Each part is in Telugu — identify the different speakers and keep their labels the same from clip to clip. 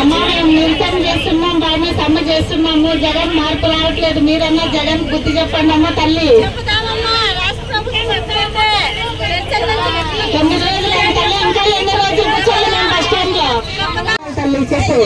Speaker 1: అమ్మ మేము నిరసన చేస్తున్నాం బాగానే సమ్మె చేస్తున్నాము. జగన్ మార్పు రావట్లేదు. మీరన్నా జగన్ బుద్ధి చెప్పండి అమ్మ తల్లి. తొమ్మిది రోజులు తల్లి ఇంకా ఎన్ని రోజులు కూర్చోాలి మేము బస్ స్టాండ్లో తల్లి చెప్పు.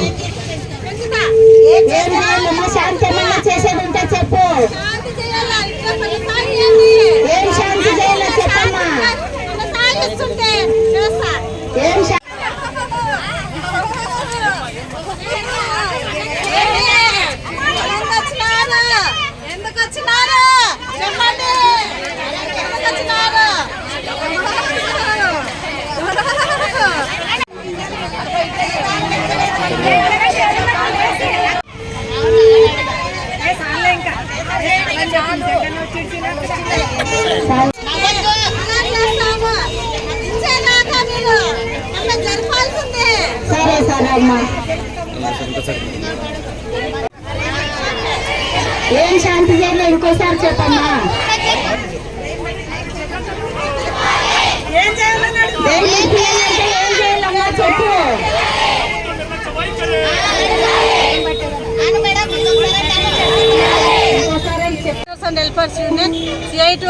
Speaker 1: సరే సరే అమ్మా ఏం శాంతి చేయాలి? ఇంకోసారి చెప్పమ్మా
Speaker 2: ఏం చేయాలన్నాడు
Speaker 1: ఏం చేయాలంటే ఏం చేయాలమ్మా చెప్పు ఇంకోసారి చెప్పు
Speaker 2: హెల్పర్స్ యూనియన్ సిఐటి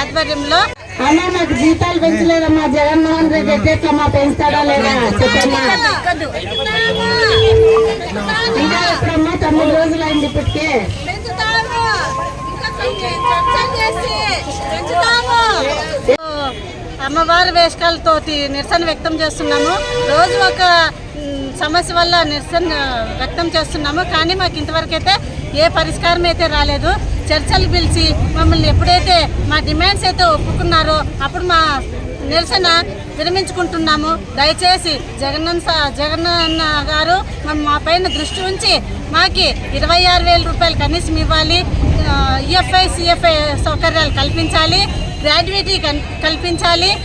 Speaker 2: ఆధ్వర్యంలో.
Speaker 1: అన్నా నాకు జీతాలు పెంచలేదమ్మా. జగన్మోహన్ రెడ్డి ఎట్లమ్మా పెంచుతాడా లేదా? చెప్పమ్మా. తొమ్మిది రోజులు అయింది ఇప్పటికే.
Speaker 2: అమ్మవారి వేషకాలతోటి నిరసన వ్యక్తం చేస్తున్నాము. రోజు ఒక మ్, సమస్య వల్ల నిరసన వ్యక్తం చేస్తున్నాము. కానీ మాకు ఇంతవరకు అయితే ఏ పరిష్కారం అయితే రాలేదు చర్చలు పిలిచి మమ్మల్ని ఎప్పుడైతే మా డిమాండ్స్ అయితే ఒప్పుకున్నారో అప్పుడు మా నిరసన విరమించుకుంటున్నాము. దయచేసి జగన్ జగనన్న గారు మా- పైన దృష్టి ఉంచి మాకి ఇరవై ఆరు వేల రూపాయలు కనీసం ఇవ్వాలి. ఈఎఫ్ఐ సిఎఫ్ఐ సౌకర్యాలు కల్పించాలి. గ్రాడ్యుయేటీ కల్పించాలి.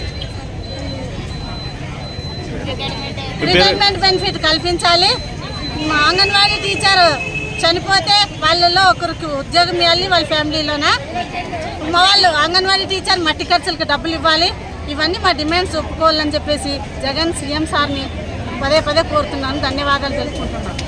Speaker 2: రిటైర్మెంట్ బెనిఫిట్ కల్పించాలి. మా అంగన్వాడీ టీచర్ చనిపోతే వాళ్ళలో ఒకరికి ఉద్యోగం ఇవ్వాలి వాళ్ళ ఫ్యామిలీలోన. మా వాళ్ళు అంగన్వాడీ టీచర్ మట్టి ఖర్చులకు డబ్బులు ఇవ్వాలి. ఇవన్నీ మా డిమాండ్స్ ఒప్పుకోవాలని చెప్పేసి జగన్ సీఎం సార్ని పదే పదే కోరుతున్నాను. ధన్యవాదాలు తెలుపుకుంటున్నాను.